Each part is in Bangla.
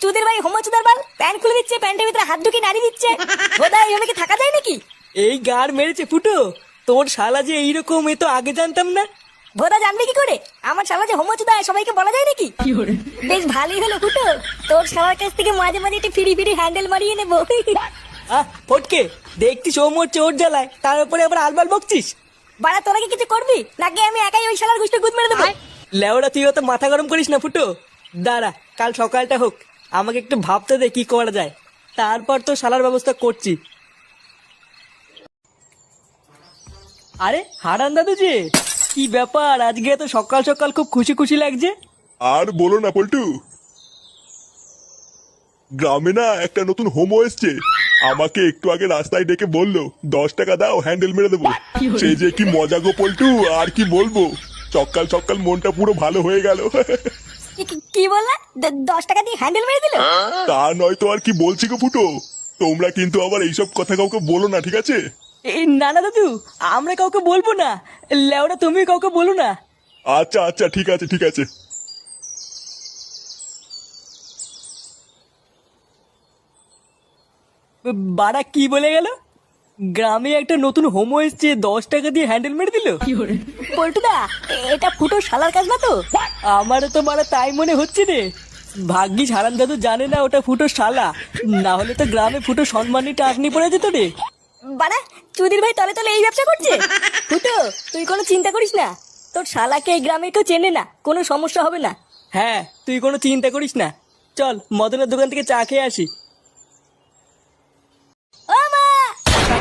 চুদির ভাই হোমোচোদার বাল প্যান্ট খুলে দিচ্ছে প্যান্টের ভিতরে হাত ঢুকিয়ে নাড়ি দিচ্ছে। বোধা এইভাবে কি থাকা যায় নাকি? এই গার মেরেছে ফুটো। তোর শালা যে এইরকম এ তো আগে জানতাম না। ভোদা জানবে কি করে? আমার শালা যে হোমোচুদা সবাইকে বলা যায় নাকি? বেশ ভালোই হলো ফুটো। তোর সবার কাছ থেকে মাঝে মাঝে একটু ফিরি ফিরি হ্যান্ডেল মারিয়ে নেব। আহ ফটকে। দেখছিস ও মোর চোর জ্বালায় তার উপরে আবার আলবাল বকছিস? বাড়া তোরা কি কিছু করবি? নাকি আমি একাই ওই শালার গুষ্টি গুদ মেরে দেবো? লেওড়া তুই অত মাথা গরম করিস না ফুটো। দাঁড়া কাল সকালটা হোক। আমাকে একটু ভাবতে দে কি করা যায়। তারপর তো শালার ব্যবস্থা করছি। আরে, হারান দাদু যে, কি ব্যাপার? আজকে এত সকাল সকাল খুব খুশি খুশি লাগছে। আর বলো না, পল্টু। গ্রামে না একটা নতুন হোমো এসছে। আমাকে একটু আগে রাস্তায় ডেকে বলল, দশ টাকা দাও হ্যান্ডেল মেরে দেবো। সে যে কি মজা গো, পল্টু, আর কি বলব? সকাল সকাল মনটা পুরো ভালো হয়ে গেল। কি- বললা? দশ টাকা দিয়ে হ্যান্ডেল মেরে দিল? তা নয় তো আর কি বলছি গো ফুটো? তোমরা কিন্তু আবার এইসব কথা কাউকে বলো না ঠিক আছে? এই না না দাদু আমরা কাউকে বলব না। লেওড়া তুমি কাউকে বলো না। আচ্ছা আচ্ছা ঠিক আছে ঠিক আছে। বাড়া কি বলে গেল? গ্রামে একটা নতুন হোমো এসছে দশ টাকা দিয়ে হ্যান্ডেল মেরে দিল। পল্টুদা এটা ফুটো শালার কাজ না তো? আমারও তো মারা তাই মনে হচ্ছে রে। ভাগ্যিস হারান দাদু জানে না ওটা ফুটো শালা। না হলে তো গ্রামে ফুটো সম্মানী টাকনি পড়ে যেত রে। বাড়া চুদির ভাই তলে তলে এই ব্যবসা করছে? ফুটো তুই কোনো চিন্তা করিস না। তোর শালাকে এই গ্রামে কেউ চেনে না কোনো সমস্যা হবে না। হ্যাঁ তুই কোনো চিন্তা করিস না। চল মদনের দোকান থেকে চা খেয়ে আসি ও মা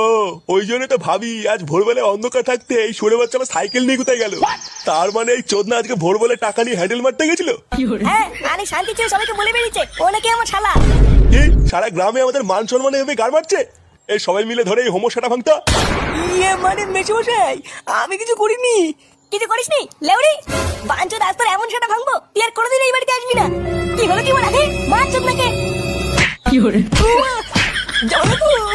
ও ওই জন্য তো ভাবি আজ ভোরবেলায় অন্ধকার থাকতে এই সরে বাচ্চা আমার সাইকেল নিয়ে কোথায় গেল? তার মানে এই চোদনা আজকে ভোরবেলায় টাকা নিয়ে হ্যান্ডেল মারতে গেছিল? হ্যাঁ আরে শান্তি ছিল সবাইকে বলে বেরিয়েছে। ও নাকি আমার শালা। কি? সারা গ্রামে আমাদের মান সম্মানে এভাবে গাড় মারছে? এই সবাই মিলে ধরে এই হোমোসাটা ভাঙতা। ইয়ে মানে মেশমশাই আমি কিছু করিনি। কিছু করিস নি লেউড়ি বাঞ্চো রাস্তার এমন সেটা ভাঙবো তুই আর কোনোদিন এই বাড়িতে আসবি না। কি হলো কি বলা? হে মার চোদ নাকে উমা, জামাইবাবু, উমা,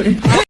আহ!